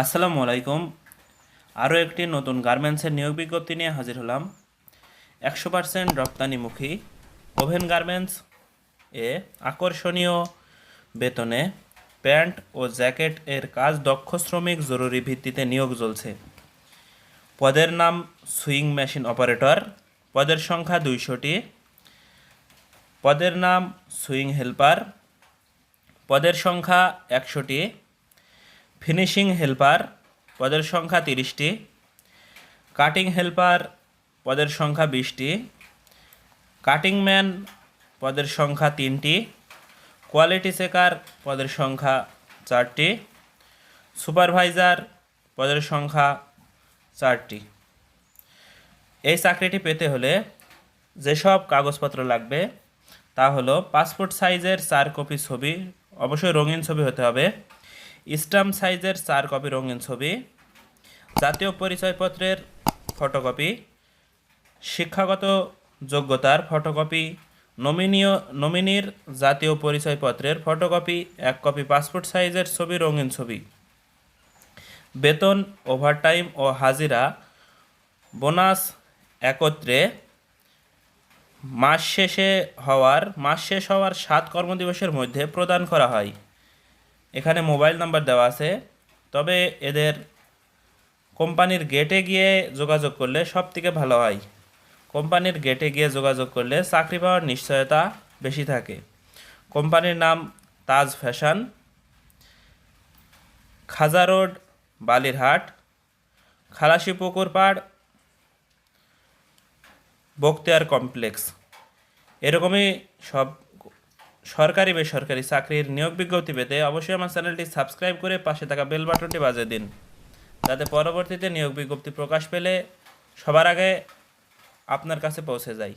আসসালামু আলাইকুম। আরও একটি নতুন গার্মেন্টসের নিয়োগ বিজ্ঞপ্তি নিয়ে হাজির হলাম। একশো পার্সেন্ট রপ্তানিমুখী ওভেন গার্মেন্টস এ আকর্ষণীয় বেতনে প্যান্ট ও জ্যাকেট এর কাজ দক্ষ শ্রমিক জরুরি ভিত্তিতে নিয়োগ চলছে। পদের নাম সুইং মেশিন অপারেটর, পদের সংখ্যা দুইশোটি। পদের নাম সুইং হেল্পার, পদের সংখ্যা একশোটি। ফিনিশিং হেল্পার পদের সংখ্যা তিরিশটি, কাটিং হেল্পার পদের সংখ্যা বিশটি, কাটিং ম্যান পদের সংখ্যা তিনটি, কোয়ালিটি চেকার পদের সংখ্যা চারটি, সুপারভাইজার পদের সংখ্যা চারটি। এই চাকরিটি পেতে হলে যেসব কাগজপত্র লাগবে তা হলো পাসপোর্ট সাইজের চার কপি ছবি, অবশ্যই রঙিন ছবি হতে হবে। স্টাম্প সাইজের চার কপি রঙিন ছবি, জাতীয় পরিচয়পত্রের ফটোকপি শিক্ষাগত যোগ্যতার ফটোকপি নমিনীয়, নমিনির জাতীয় পরিচয়পত্রের ফটোকপি এক কপি পাসপোর্ট সাইজের ছবি, রঙিন ছবি। বেতন ওভারটাইম ও হাজিরা বোনাস একত্রে মাস শেষে হওয়ার, মাস শেষ হওয়ার সাত কর্মদিবসের মধ্যে প্রদান করা হয়। এখানে মোবাইল নাম্বার দেওয়া আছে। তবে এদের কোম্পানির গেটে গিয়ে যোগাযোগ করলে সব থেকে ভালো হয়। কোম্পানির গেটে গিয়ে যোগাযোগ করলে চাকরি পাওয়ার নিশ্চয়তা বেশি থাকে। কোম্পানির নাম তাজ ফ্যাশন। খাজা রোড, বালিরহাট। খালাসি পুকুর পাড়, বখতিয়ার কমপ্লেক্স। এরকমই সব সরকারি বেসরকারি চাকরির নিয়োগ বিজ্ঞপ্তি পেতে অবশ্যই আমার চ্যানেলটি সাবস্ক্রাইব করে পাশে থাকা বেল বাটনটি বাজিয়ে দিন। যাতে পরবর্তীতে নিয়োগ বিজ্ঞপ্তি প্রকাশ পেলে সবার আগে আপনার কাছে পৌঁছে যায়